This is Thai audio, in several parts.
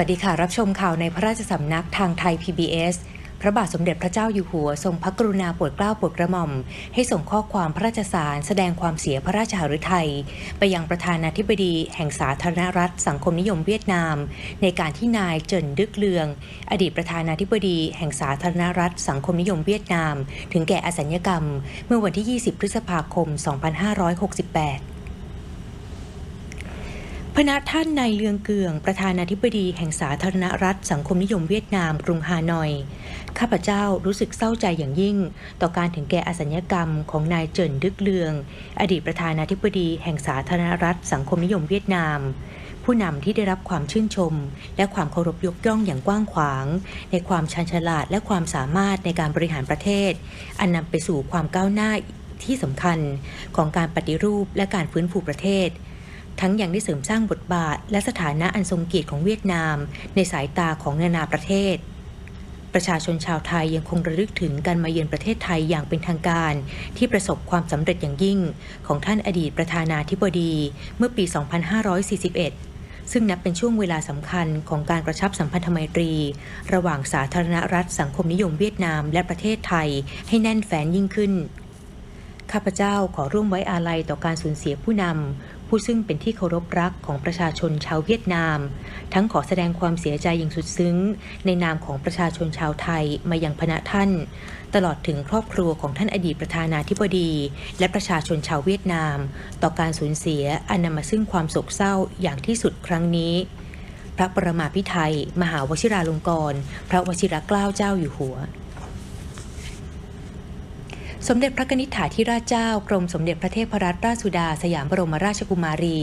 วัสดีค่ะ รับชมข่าวในพระราชสำนักทางไทย PBS พระบาทสมเด็จพระเจ้าอยู่หัว ทรงพระกรุณาโปรดเกล้าโปรดกระหม่อม ให้ส่งข้อความพระราชสารแสดงความเสียพระราชหฤทัย ไปยังประธานาธิบดีแห่งสาธารณรัฐ สังคมนิยมเวียดนาม ในการที่นายเจินดึกเลือง อดีตประธานาธิบดีแห่งสาธารณรัฐ สังคมนิยมเวียดนาม ถึงแก่อสัญญกรรม เมื่อวันที่ 20 พฤษภาคม 2568 พระท่านนายเลืองเกือง ประธานาธิบดีแห่งสาธารณรัฐสังคมนิยมเวียดนามกรุงฮานอย ข้าพเจ้ารู้สึกเศร้าใจอย่างยิ่ง ต่อการถึงแก่อสัญญกรรมของนายเจินดึกเลือง อดีตประธานาธิบดีแห่งสาธารณรัฐสังคมนิยมเวียดนาม ผู้นำที่ได้รับความชื่นชม และความเคารพยกย่องอย่างกว้างขวาง ในความชันฉลาดและความสามารถในการบริหารประเทศ อันนำไปสู่ความก้าวหน้าที่สำคัญของการปฏิรูปและการฟื้นฟูประเทศ ทั้งยังได้เสริมสร้างบทบาท และสถานะอันทรงเกียรติของเวียดนาม ในสายตาของนานาประเทศ ประชาชนชาวไทยยังคงระลึกถึงการมาเยือนประเทศไทยอย่างเป็นทางการ ที่ประสบความสำเร็จอย่างยิ่ง ของท่านอดีตประธานาธิบดี เมื่อปี 2541ซึ่งนับเป็นช่วงเวลาสำคัญของการกระชับสัมพันธไมตรี ระหว่างสาธารณรัฐสังคมนิยมเวียดนามและประเทศไทยให้แน่นแฟ้นยิ่งขึ้น ข้าพเจ้าขอร่วมไว้อาลัยต่อการสูญเสียผู้นำ ผู้ซึ่งเป็นที่เคารพรักของประชาชนชาวเวียดนาม ทั้งขอแสดงความเสียใจอย่างสุดซึ้ง ในนามของประชาชนชาวไทยมายังพณะท่าน ตลอดถึงครอบครัวของท่านอดีตประธานาธิบดี และประชาชนชาวเวียดนาม ต่อการสูญเสียอันนำมาซึ่งความโศกเศร้าอย่างที่สุดครั้งนี้ พระประมาพิไทยมหาวชิราลงกรณ์พระวชิรเกล้าเจ้าอยู่หัว สมเด็จพระนิษฐาธิราชเจ้ากรมสมเด็จพระเทพรัตนราชสุดาสยามบรมราชกุมารี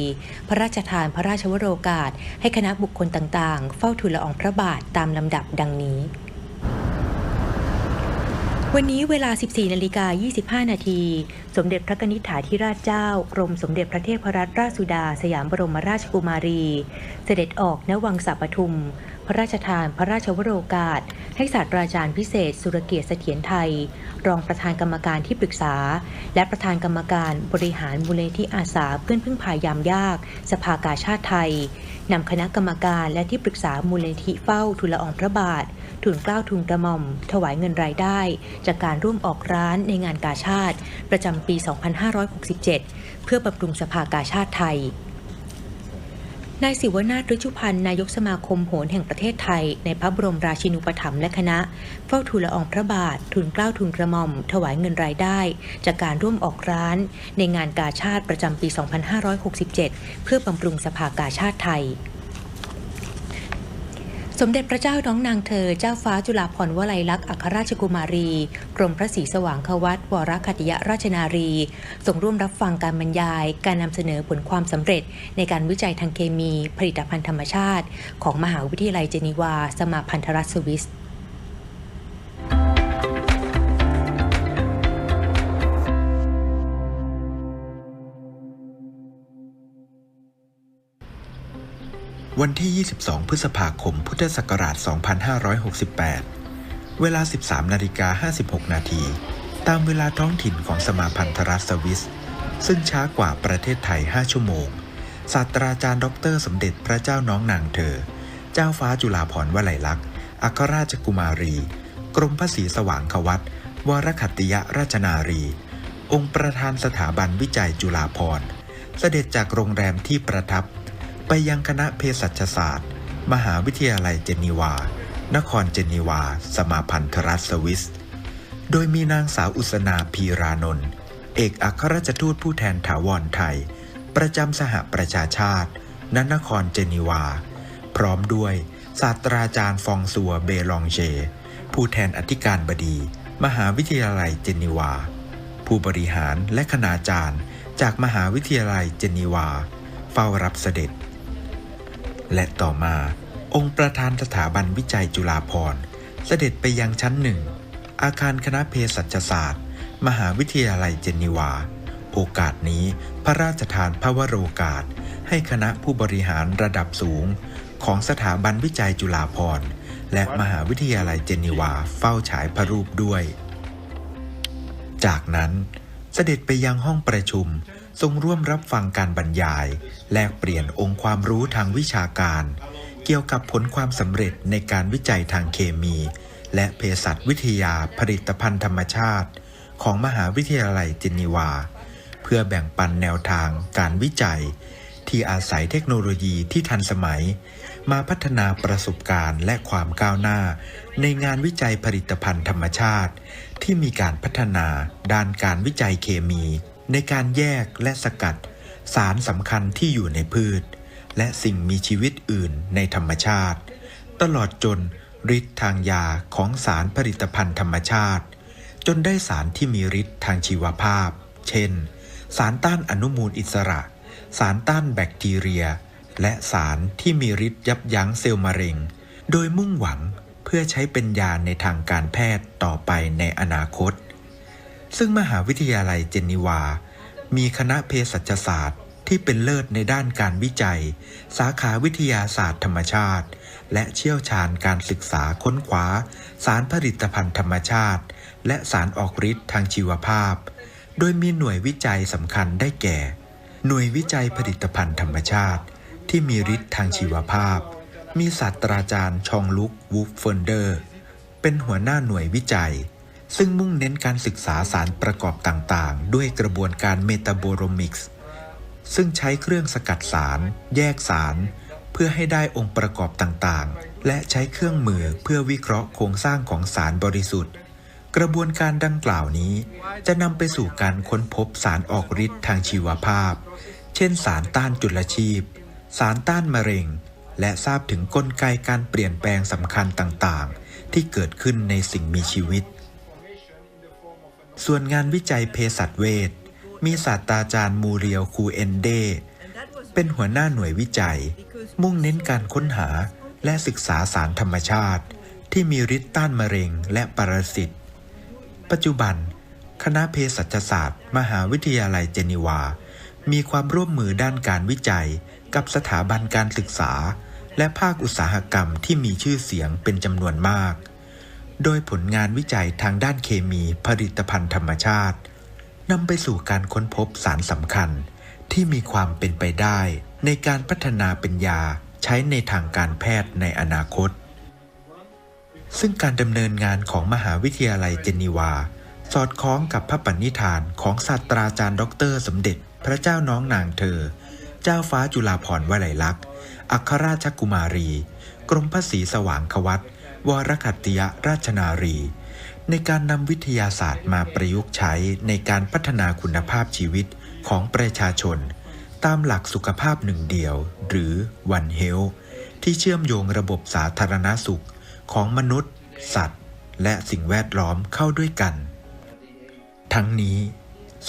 พระราชทานพระราชวโรกาส ให้คณะบุคคลต่างๆ เฝ้าทูลละอองพระบาทตามลำดับดังนี้ วันนี้เวลา 14นาฬิกา25 นาที สมเด็จพระนิษฐาธิราชเจ้ากรมสมเด็จพระเทพรัตนราชสุดาสยามบรมราชกุมารี เสด็จออกณวังสัปทุม พระราชทานพระราชวโรกาส ให้ศาสตราจารย์พิเศษ สุรเกียรติเสถียรไทย รองประธานกรรมการที่ปรึกษา และประธานกรรมการบริหารมูลนิธิอาสาเพื่อนพึ่งพายามยาก สภากาชาติไทยนำคณะกรรมการและที่ปรึกษามูลนิธิเฝ้าทูลละอองพระบาททูลเกล้าทูลกระหม่อม ถวายเงินรายได้ จากการร่วมออกร้านในงานกาชาติ ประจำปี 2567 เพื่อบำรุงสภากาชาติไทย นายศิวนาถฤชุพันธ์นายกสมาคมโหนแห่งประเทศไทย ในพระบรมราชินูปถัมภ์และคณะ เฝ้าทูลละอองพระบาททูลเกล้าทูลกระหม่อม ถวายเงินรายได้ จากการร่วมออกร้าน ในงานกาชาติประจำปี 2567 เพื่อบำรุงสภากาชาติไทย สมเด็จพระเจ้าน้องนางเธอ เจ้าฟ้าจุฬาภรณ์วลัยลักษณ์อัครราชกุมารี กรมพระศรีสว่างควัตวรคติยราชนารีส่งร่วมรับฟังการบรรยาย การนำเสนอผลความสำเร็จ ในการวิจัยทางเคมี ผลิตภัณฑ์ธรรมชาติ ของมหาวิทยาลัยเจนีวา สมาพันธรัฐสวิส วันที่ 22 พฤษภาคม พุทธศักราช 2568 เวลา 13 นาฬิกา 56 นาที ตามเวลาท้องถิ่นของสมาพันธรัฐสวิส ซึ่งช้ากว่าประเทศไทย 5 ชั่วโมง ศาสตราจารย์ดร สมเด็จพระเจ้าน้องนางเธอ เจ้าฟ้าจุฬาภรณ์วลัยลักษณ์ อัครราชกุมารี กรมพระศรีสว่างควัตวรคัตติยราชนารี องค์ประธานสถาบันวิจัยจุฬาภรณ์ เสด็จจากโรงแรมที่ประทับ ไปยังคณะเภสัชศาสตร์ มหาวิทยาลัยเจนีวา นครเจนีวา สมาพันธรัฐสวิส โดยมีนางสาวอุสนาพีรานนท์เอกอัครราชทูตผู้แทนถาวรไทย ประจำสหประชาชาติณนครเจนีวา พร้อมด้วยศาสตราจารย์ฟองซัวเบลองเช ผู้แทนอธิการบดี มหาวิทยาลัยเจนีวา ผู้บริหารและคณาจารย์จากมหาวิทยาลัยเจนีวา เฝ้ารับเสด็จ และต่อมาองค์ประธานสถาบันวิจัยจุฬาภรณ์ เสด็จไปยังชั้นหนึ่ง อาคารคณะเภสัชศาสตร์ มหาวิทยาลัยเจนีวา โอกาสนี้พระราชทานพระวโรกาส ให้คณะผู้บริหารระดับสูง ของสถาบันวิจัยจุฬาภรณ์ และมหาวิทยาลัยเจนีวาเฝ้าฉายพระรูปด้วย จากนั้นเสด็จไปยังห้องประชุม ทรงร่วมรับฟังการบรรยาย แลกเปลี่ยนองค์ความรู้ทางวิชาการ เกี่ยวกับผลความสำเร็จในการวิจัยทางเคมี และเภสัชวิทยาผลิตภัณฑ์ธรรมชาติ ของมหาวิทยาลัยเจนีวา เพื่อแบ่งปันแนวทางการวิจัย ที่อาศัยเทคโนโลยีที่ทันสมัย มาพัฒนาประสบการณ์และความก้าวหน้า ในงานวิจัยผลิตภัณฑ์ธรรมชาติ ที่มีการพัฒนาด้านการวิจัยเคมี ในการแยกและสกัด สารสำคัญที่อยู่ในพืช และสิ่งมีชีวิตอื่นในธรรมชาติ ตลอดจนฤทธิ์ทางยาของสารผลิตภัณฑ์ธรรมชาติ จนได้สารที่มีฤทธิ์ทางชีวภาพ เช่น สารต้านอนุมูลอิสระ สารต้านแบคทีเรีย และสารที่มีฤทธิ์ยับยั้งเซลล์มะเร็ง โดยมุ่งหวังเพื่อใช้เป็นยาในทางการแพทย์ต่อไปในอนาคต ซึ่งมหาวิทยาลัยเจนีวา มีคณะเภสัชศาสตร์ที่เป็นเลิศในด้านการวิจัย สาขาวิทยาศาสตร์ธรรมชาติ และเชี่ยวชาญการศึกษาค้นคว้า สารผลิตภัณฑ์ธรรมชาติ และสารออกฤทธิ์ทางชีวภาพ โดยมีหน่วยวิจัยสำคัญได้แก่ หน่วยวิจัยผลิตภัณฑ์ธรรมชาติ ที่มีฤทธิ์ทางชีวภาพ มีศาสตราจารย์ชองลุกวูฟเฟินเดอร์ เป็นหัวหน้าหน่วยวิจัย ซึ่งมุ่งเน้นการศึกษาสารประกอบต่างๆ ด้วยกระบวนการเมตาโบรมิกส์ซึ่งใช้เครื่องสกัดสาร แยกสาร เพื่อให้ได้องค์ประกอบต่างๆ และใช้เครื่องมือเพื่อวิเคราะห์โครงสร้างของสารบริสุทธิ์ กระบวนการดังกล่าวนี้ จะนำไปสู่การค้นพบสารออกฤทธิ์ทางชีวภาพ เช่น สารต้านจุลชีพ สารต้านมะเร็ง และทราบถึงกลไกการเปลี่ยนแปลงสำคัญต่างๆ ที่เกิดขึ้นในสิ่งมีชีวิต ส่วนงานวิจัยเภสัชเวชมีศาสตราจารย์มูเรียวคูเอนเด เป็นหัวหน้าหน่วยวิจัย มุ่งเน้นการค้นหาและศึกษาสารธรรมชาติ ที่มีฤทธิ์ต้านมะเร็งและปรสิต ปัจจุบัน คณะเภสัชศาสตร์ มหาวิทยาลัยเจนีวา มีความร่วมมือด้านการวิจัย กับสถาบันการศึกษา และภาคอุตสาหกรรมที่มีชื่อเสียงเป็นจำนวนมาก โดยผลงานวิจัยทางด้านเคมีผลิตภัณฑ์ธรรมชาตินำไปสู่การค้นพบสารสำคัญที่มีความเป็นไปได้ ในการพัฒนาเป็นยาใช้ในทางการแพทย์ในอนาคต ซึ่งการดำเนินงานของมหาวิทยาลัยเจนีวา สอดคล้องกับพระปณิธานของศาสตราจารย์ด็อกเตร์สมเด็จ พระเจ้าน้องนางเธอ เจ้าฟ้าจุฬาภรณ์วลัยลักษณ์อัครราชกุมารี กรมพระศรีสว่างควัต วรคัตติยราชนารี ในการนำวิทยาศาสตร์มาประยุกต์ใช้ในการพัฒนาคุณภาพชีวิตของประชาชน ตามหลักสุขภาพหนึ่งเดียว หรือ One Health ที่เชื่อมโยงระบบสาธารณสุขของมนุษย์ สัตว์ และสิ่งแวดล้อมเข้าด้วยกัน ทั้งนี้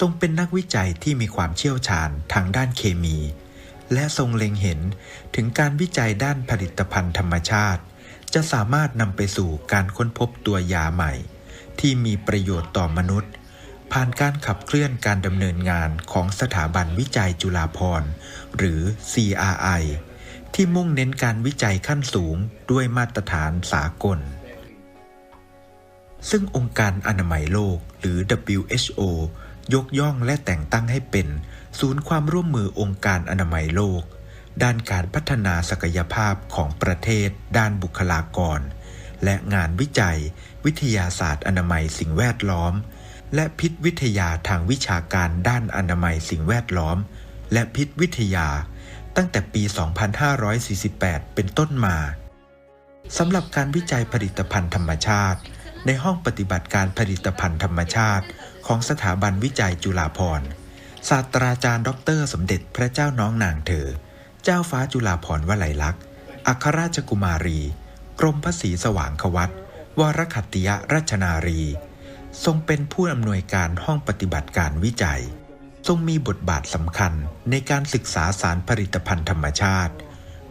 ทรงเป็นนักวิจัยที่มีความเชี่ยวชาญทางด้านเคมี และทรงเล็งเห็นถึงการวิจัยด้านผลิตภัณฑ์ธรรมชาติ จะสามารถนำไปสู่การค้นพบตัวยาใหม่ ที่มีประโยชน์ต่อมนุษย์ ผ่านการขับเคลื่อนการดำเนินงานของสถาบันวิจัยจุฬาภรณ์ หรือ CRI ที่มุ่งเน้นการวิจัยขั้นสูงด้วยมาตรฐานสากล ซึ่งองค์การอนามัยโลกหรือ WHO ยกย่องและแต่งตั้งให้เป็น ศูนย์ความร่วมมือองค์การอนามัยโลก ด้านการพัฒนาศักยภาพของประเทศ ด้านบุคลากร และงานวิจัย วิทยาศาสตร์อนามัยสิ่งแวดล้อม และพิษวิทยาทางวิชาการด้านอนามัยสิ่งแวดล้อม และพิษวิทยา ตั้งแต่ปี 2548 เป็นต้นมาสำหรับการวิจัยผลิตภัณฑ์ธรรมชาติ ในห้องปฏิบัติการผลิตภัณฑ์ธรรมชาติ ของสถาบันวิจัยจุฬาภรณ์ศาสตราจารย์ ดร สมเด็จพระเจ้าน้องนางเธอ เจ้าฟ้าจุฬาภรณ์วลัยลักษณ์ อัครราชกุมารี กรมพระศรีสว่างควัตวรคัตติยราชนารี ทรงเป็นผู้อำนวยการห้องปฏิบัติการวิจัย ทรงมีบทบาทสำคัญในการศึกษาสารผลิตภัณฑ์ธรรมชาติ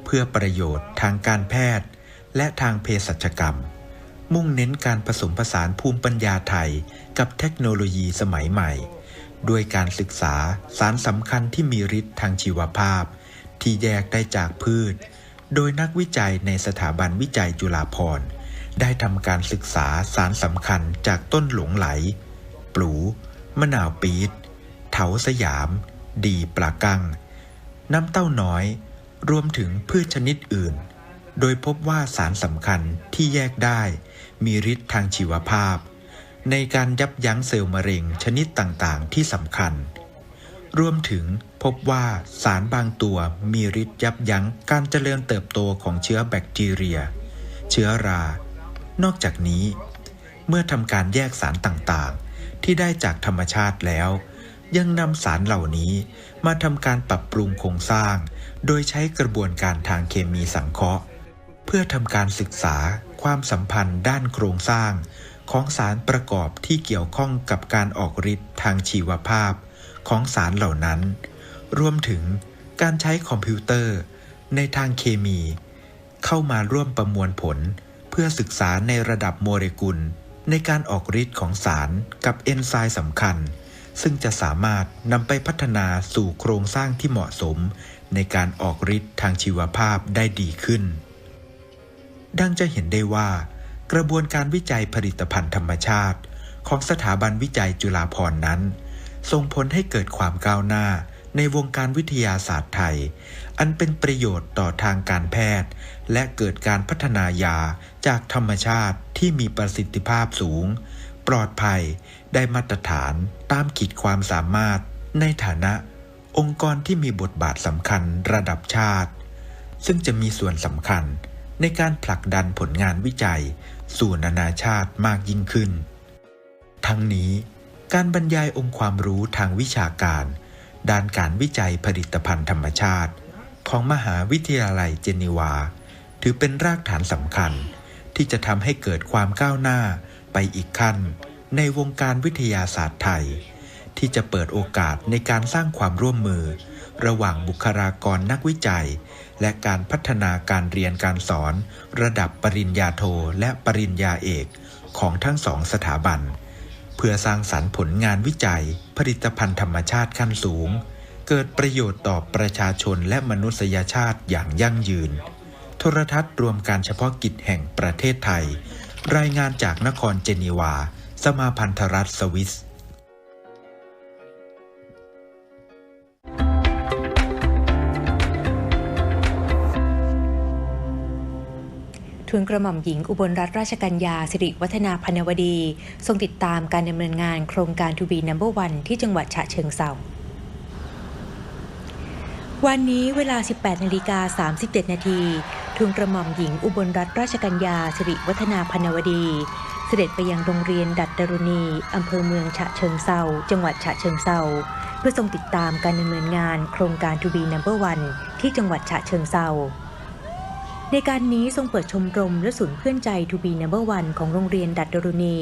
เพื่อประโยชน์ทางการแพทย์ และทางเภสัชกรรม มุ่งเน้นการผสมผสานภูมิปัญญาไทยกับเทคโนโลยีสมัยใหม่ ด้วยการศึกษาสารสำคัญที่มีฤทธิ์ทางชีวภาพ ที่แยกได้จากพืช โดยนักวิจัยในสถาบันวิจัยจุฬาภรณ์ ได้ทำการศึกษาสารสำคัญจากต้นหลงไหล ปลู มะนาวปี๊ดเถาสยาม ดีปลากัง น้ำเต้าน้อย รวมถึงพืชชนิดอื่น โดยพบว่าสารสำคัญที่แยกได้ มีฤทธิ์ทางชีวภาพ ในการยับยั้งเซลล์มะเร็งชนิดต่างๆ ที่สำคัญ รวมถึง พบว่าสารบางตัวมีฤทธิ์ยับยั้งการเจริญเติบโตของเชื้อแบคทีเรีย เชื้อรา นอกจากนี้ เมื่อทำการแยกสารต่างๆ ที่ได้จากธรรมชาติแล้ว ยังนำสารเหล่านี้มาทำการปรับปรุงโครงสร้าง โดยใช้กระบวนการทางเคมีสังเคราะห์ เพื่อทำการศึกษาความสัมพันธ์ด้านโครงสร้างของสารประกอบที่เกี่ยวข้องกับการออกฤทธิ์ทางชีวภาพของสารเหล่านั้น รวมถึงการใช้คอมพิวเตอร์ในทางเคมี เข้ามาร่วมประมวลผลเพื่อศึกษาในระดับโมเลกุล ในการออกฤทธิ์ของสารกับเอนไซม์สำคัญ ซึ่งจะสามารถนำไปพัฒนาสู่โครงสร้างที่เหมาะสม ในการออกฤทธิ์ทางชีวภาพได้ดีขึ้น ดังจะเห็นได้ว่า กระบวนการวิจัยผลิตภัณฑ์ธรรมชาติ ของสถาบันวิจัยจุฬาภรณ์นั้นส่งผลให้เกิดความก้าวหน้า ในวงการวิทยาศาสตร์ไทย อันเป็นประโยชน์ต่อทางการแพทย์ และเกิดการพัฒนายาจากธรรมชาติที่มีประสิทธิภาพสูง ปลอดภัยได้มาตรฐานตามขีดความสามารถ ในฐานะ องค์กรที่มีบทบาทสำคัญระดับชาติ ซึ่งจะมีส่วนสำคัญในการผลักดันผลงานวิจัย สู่นานาชาติมากยิ่งขึ้น ทั้งนี้การบรรยายองค์ความรู้ทางวิชาการ ด้านการวิจัยผลิตภัณฑ์ธรรมชาติ ของมหาวิทยาลัยเจนีวา ถือเป็นรากฐานสำคัญ ที่จะทำให้เกิดความก้าวหน้าไปอีกขั้น ในวงการวิทยาศาสตร์ไทย ที่จะเปิดโอกาสในการสร้างความร่วมมือ ระหว่างบุคลากรนักวิจัย และการพัฒนาการเรียนการสอน ระดับปริญญาโทและปริญญาเอกของทั้งสองสถาบัน เพื่อสร้างสรรค์ผลงานวิจัย ผลิตภัณฑ์ธรรมชาติขั้นสูง เกิดประโยชน์ต่อประชาชนและมนุษยชาติอย่างยั่งยืน โทรทัศน์รวมการเฉพาะกิจแห่งประเทศไทย รายงานจากนครเจนีวา สมาพันธรัฐสวิส ทูลกระหม่อมหญิงอุบลรัตนราชกัญญาสิริวัฒนาพนวดี ทรงติดตามการดำเนินงานโครงการทูบีนัมเบอร์วันที่จังหวัดฉะเชิงเทราวันนี้เวลา 18นาฬิกา37 นาทีทูลกระหม่อมหญิงอุบลรัตนราชกัญญาสิริวัฒนาพนวดี เสด็จไปยังโรงเรียนดัดดารุณีอำเภอเมืองฉะเชิงเซาจังหวัดฉะเชิงเซาเพื่อทรงติดตามการดำเนินงานโครงการทูบีนัมเบอร์วันที่จังหวัดฉะเชิงเซา ในการนี้ทรงเปิดชมรมและศูนย์เพื่อนใจ To be Number One ของโรงเรียนดัดดรุณี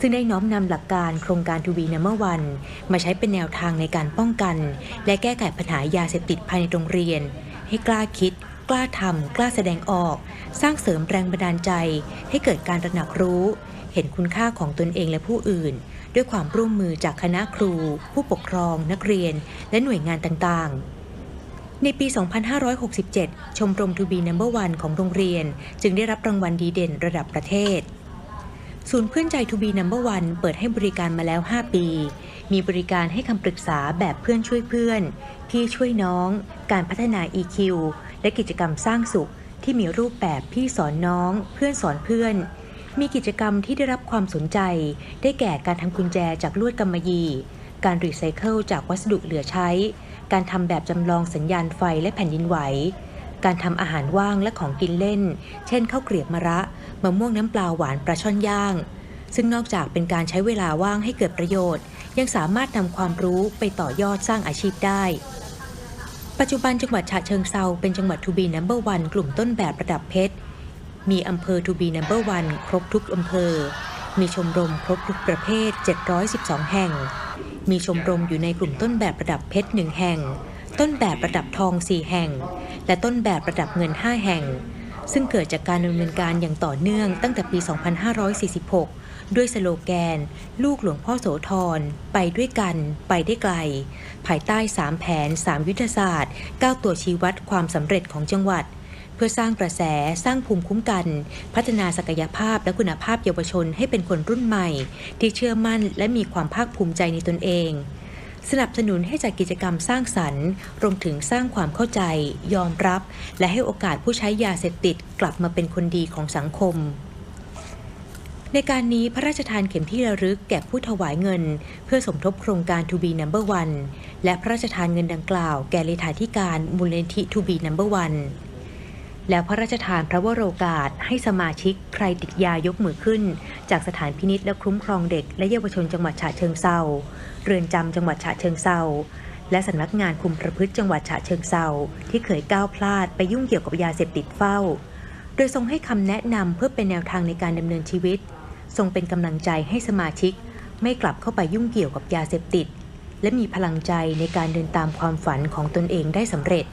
ซึ่งได้น้อมนำหลักการโครงการ To be Number One มาใช้เป็นแนวทางในการป้องกัน และแก้ไขปัญหายาเสพติดภายในโรงเรียน ให้กล้าคิด กล้าทำกล้าแสดงออก สร้างเสริมแรงบันดาลใจ ให้เกิดการตระหนักรู้ เห็นคุณค่าของตนเองและผู้อื่น ด้วยความร่วมมือจากคณะครู ผู้ปกครอง นักเรียน และหน่วยงานต่างๆ ในปี 2567 ชมรม To be Number One ของโรงเรียน จึงได้รับรางวัลดีเด่นระดับประเทศ ศูนย์เพื่อนใจ To be Number One เปิดให้บริการมาแล้ว 5 ปี มีบริการให้คำปรึกษาแบบเพื่อนช่วยเพื่อน พี่ช่วยน้อง การพัฒนา EQ และกิจกรรมสร้างสุข ที่มีรูปแบบพี่สอนน้อง เพื่อนสอนเพื่อน มีกิจกรรมที่ได้รับความสนใจ ได้แก่การทำกุญแจจากลวดกำมะหยี่ การรีไซเคิลจากวัสดุเหลือใช้ การทำแบบจำลองสัญญาณไฟและแผ่นดินไหว การทำอาหารว่างและของกินเล่น เช่นข้าวเกรียบมะระมะม่วงน้ำปลาหวานปลาช่อนย่าง ซึ่งนอกจากเป็นการใช้เวลาว่างให้เกิดประโยชน์ ยังสามารถนำความรู้ไปต่อยอดสร้างอาชีพได้ ปัจจุบันจังหวัดฉะเชิงเซาเป็นจังหวัดทูบีนัมเบอร์วันกลุ่มต้นแบบระดับเพชร มีอำเภอทูบีนัมเบอร์วันครบทุกอำเภอ มีชมรมครบทุกประเภท 712 แห่ง มีชมรมอยู่ในกลุ่มต้นแบบระดับเพชรหนึ่งแห่ง ต้นแบบระดับทอง4แห่ง และต้นแบบระดับเงิน5แห่ง ซึ่งเกิดจากการดำเนินการอย่างต่อเนื่องตั้งแต่ปี 2546 ด้วยสโลแกน ลูกหลวงพ่อโสธรไปด้วยกัน ไปได้ไกล ภายใต้ 3 แผน 3 ยุทธศาสตร์ 9 ตัวชี้วัดความสำเร็จของจังหวัด เพื่อสร้างกระแสสร้างภูมิคุ้มกัน พัฒนาศักยภาพและคุณภาพเยาวชนให้เป็นคนรุ่นใหม่ ที่เชื่อมั่นและมีความภาคภูมิใจในตนเอง สนับสนุนให้จัดกิจกรรมสร้างสรรค์ รวมถึงสร้างความเข้าใจ ยอมรับ และให้โอกาสผู้ใช้ยาเสพติดกลับมาเป็นคนดีของสังคมในการนี้พระราชทานเข็มที่ระลึกแก่ผู้ถวายเงิน เพื่อสมทบโครงการ To be number one และพระราชทานเงินดังกล่าว แก่เลขาธิการมูลนิธิ To be number one แล้วพระราชทานพระวโรกาสให้สมาชิกใครติดยายกมือขึ้น จากสถานพินิษและคุ้มครองเด็กและเยาวชนจังหวัดฉะเชิงเซาเรือนจำจังหวัดฉะเชิงเซาและสำนักงานคุมประพฤติจังหวัดฉะเชิงเซาที่เคยก้าวพลาดไปยุ่งเกี่ยวกับยาเสพติดเฝ้า โดยทรงให้คำแนะนำเพื่อเป็นแนวทางในการดำเนินชีวิต ทรงเป็นกำลังใจให้สมาชิก ไม่กลับเข้าไปยุ่งเกี่ยวกับยาเสพติด และมีพลังใจในการเดินตามความฝันของตนเองได้สำเร็จ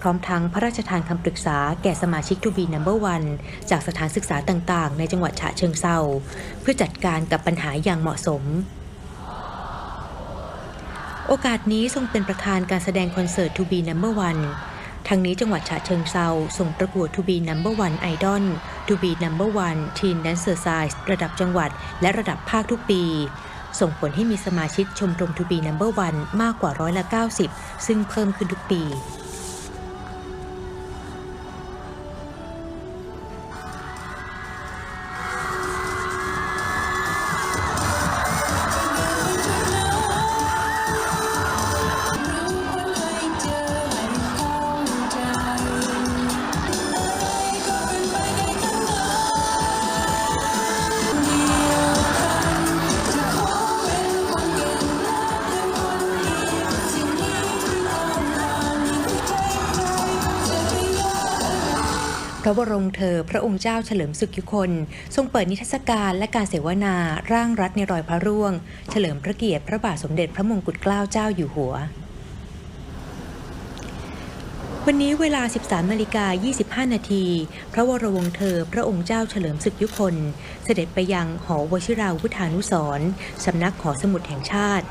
พร้อมทั้งพระราชทานคำปรึกษาแก่สมาชิกทูบีนัมเบอร์วันจากสถานศึกษาต่างๆ ในจังหวัดฉะเชิงเซาเพื่อจัดการกับปัญหาอย่างเหมาะสม โอกาสนี้ทรงเป็นประธานการแสดงคอนเสิร์ต To be Number One ทางนี้จังหวัดฉะเชิงเซาส่งประกวด To be Number One Idol To be Number One Teen Dancer Size ระดับจังหวัดและระดับภาคทุกปี ส่งผลให้มีสมาชิกชมรม To be Number One มากกว่าร้อยละ 90 ซึ่งเพิ่มขึ้นทุกปี ระบรมเธอพระองค์เจ้าเฉลิมสุขยุคน ทรงเปิดนิทรรศการและการเสวนาร่างรัฐในรอยพระร่วง เฉลิมพระเกียรติพระบาทสมเด็จพระมงกุฎเกล้าเจ้าอยู่หัว วันนี้เวลา 13นาฬิกา25 นาที พระวรวงเธอพระองค์เจ้าเฉลิมศึกยุคน เสด็จไปยังหอวชิราวุธานุสรสำนักหอสมุดแห่งชาติ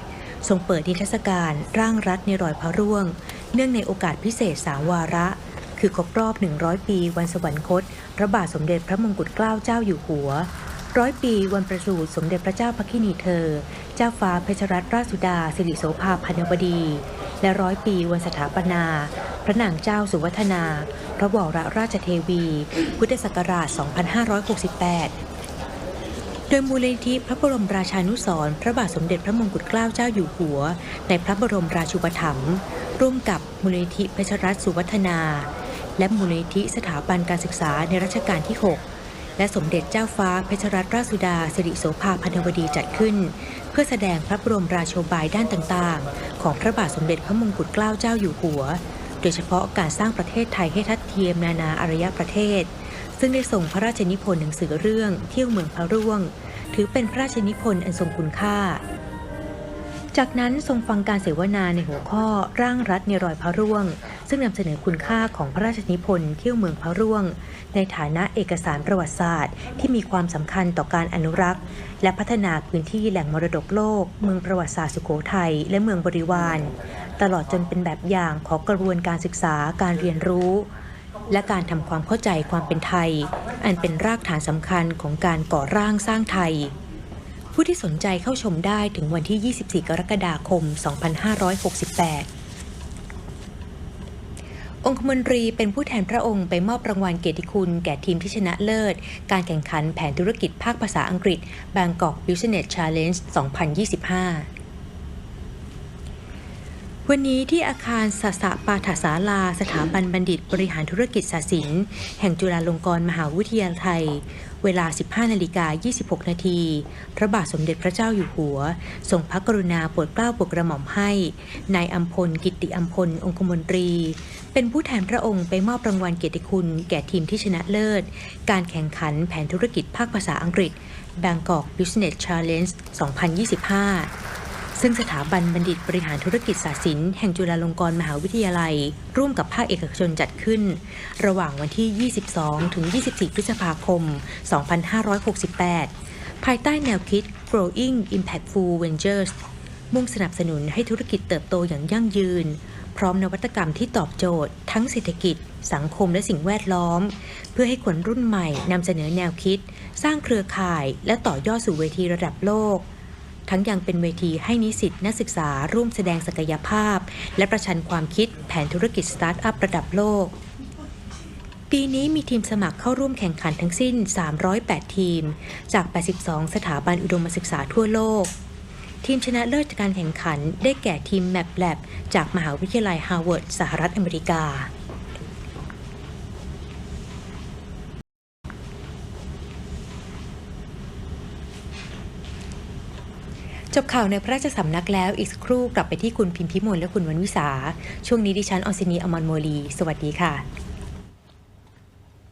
ทรงเปิดนิทรรศการร่างรัฐในรอยพระร่วง เนื่องในโอกาสพิเศษสามวาระ คือครบรอบ 100 ปีวันสวรรคต พระบาทสมเด็จพระมงกุฎเกล้าเจ้าอยู่หัว ร้อยปีวันประสูติสมเด็จพระเจ้าพระคินีเธอ เจ้าฟ้าเพชรรัตนราชสุดา สิริโสภาพันวดี และร้อยปีวันสถาปนา พระนางเจ้าสุวัฒนา พระวรราชเทวี พุทธศักราช 2568โดยมูลนิธิพระบรมราชานุสร์พระบาทสมเด็จพระมงกุฎเกล้าเจ้าอยู่หัว ในพระบรมราชูปถัมภ์ร่วมกับมูลนิธิเพชรรัตน์สุวัฒนา และมูลนิธิสถาบันการศึกษาในรัชกาลที่ 6 และสมเด็จเจ้าฟ้าเพชรรัตนราชสุดาสิริโสภาพันวดีจัดขึ้น เพื่อแสดงพระบรมราโชบายด้านต่างๆ ของพระบาทสมเด็จพระมงกุฎเกล้าเจ้าอยู่หัว โดยเฉพาะการสร้างประเทศไทยให้ทัดเทียมนานาอารยประเทศ ซึ่งได้ส่งพระราชนิพนธ์หนังสือเรื่องเที่ยวเมืองพระร่วง ถือเป็นพระราชนิพนธ์อันทรงคุณค่าจากนั้นทรงฟังการเสวนาในหัวข้อร่างรัฐในรอยพระร่วง ซึ่งนำเสนอคุณค่าของพระราชนิพนธ์เที่ยวเมืองพระร่วง ในฐานะเอกสารประวัติศาสตร์ ที่มีความสำคัญต่อการอนุรักษ์ และพัฒนาพื้นที่แหล่งมรดกโลก เมืองประวัติศาสตร์สุโขทัยและเมืองบริวาร ตลอดจนเป็นแบบอย่างของกระบวนการศึกษาการเรียนรู้ และการทำความเข้าใจความเป็นไทย อันเป็นรากฐานสำคัญของการก่อร่างสร้างไทยผู้ที่สนใจเข้าชมได้ถึงวันที่ 24 กรกฎาคม 2568 องคมนตรีเป็นผู้แทนพระองค์ไปมอบรางวัลเกียรติคุณแก่ทีมที่ชนะเลิศ การแข่งขันแผนธุรกิจภาคภาษาอังกฤษ Bangkok Business Challenge 2025วันนี้ที่อาคารสสะปาถาศาลา สถาบันบัณฑิตบริหารธุรกิจศาสิน แห่งจุฬาลงกรณ์มหาวิทยาลัย เวลา 15นาฬิกา26 นาทีพระบาทสมเด็จพระเจ้าอยู่หัวทรงพระกรุณาโปรดเกล้าโปรดกระหม่อมให้นายอัมพลกิตติอัมพลองคมนตรี เป็นผู้แทนพระองค์ไปมอบรางวัลเกียรติคุณ แก่ทีมที่ชนะเลิศ การแข่งขันแผนธุรกิจภาคภาษาอังกฤษ Bangkok Business Challenge 2025 ซึ่งสถาบันบัณฑิตบริหารธุรกิจศาสตร์แห่งจุฬาลงกรณ์มหาวิทยาลัย ร่วมกับภาคเอกชนจัดขึ้น ระหว่างวันที่ 22 ถึง 24 พฤษภาคม 2568 ภายใต้แนวคิด Growing Impactful Ventures มุ่งสนับสนุนให้ธุรกิจเติบโตอย่างยั่งยืน พร้อมนวัตกรรมที่ตอบโจทย์ ทั้งเศรษฐกิจ สังคมและสิ่งแวดล้อม เพื่อให้คนรุ่นใหม่นำเสนอแนวคิด สร้างเครือข่าย และต่อยอดสู่เวทีระดับโลก ทั้งยังเป็นเวทีให้นิสิตนักศึกษาร่วมแสดงศักยภาพ และประชันความคิดแผนธุรกิจสตาร์ทอัพระดับโลก ปีนี้มีทีมสมัครเข้าร่วมแข่งขันทั้งสิ้น 308 ทีม จาก 82 สถาบันอุดมศึกษาทั่วโลกทีมชนะเลิศจากการแข่งขันได้แก่ทีม Map Lab จากมหาวิทยาลัยฮาร์วาร์ดสหรัฐอเมริกา จบข่าวในพระราชสำนักแล้วอีกครู่กลับไปที่คุณพิมพิมลและคุณวันวิสา ช่วงนี้ดิฉันออนซินีอมรโมลี สวัสดีค่ะ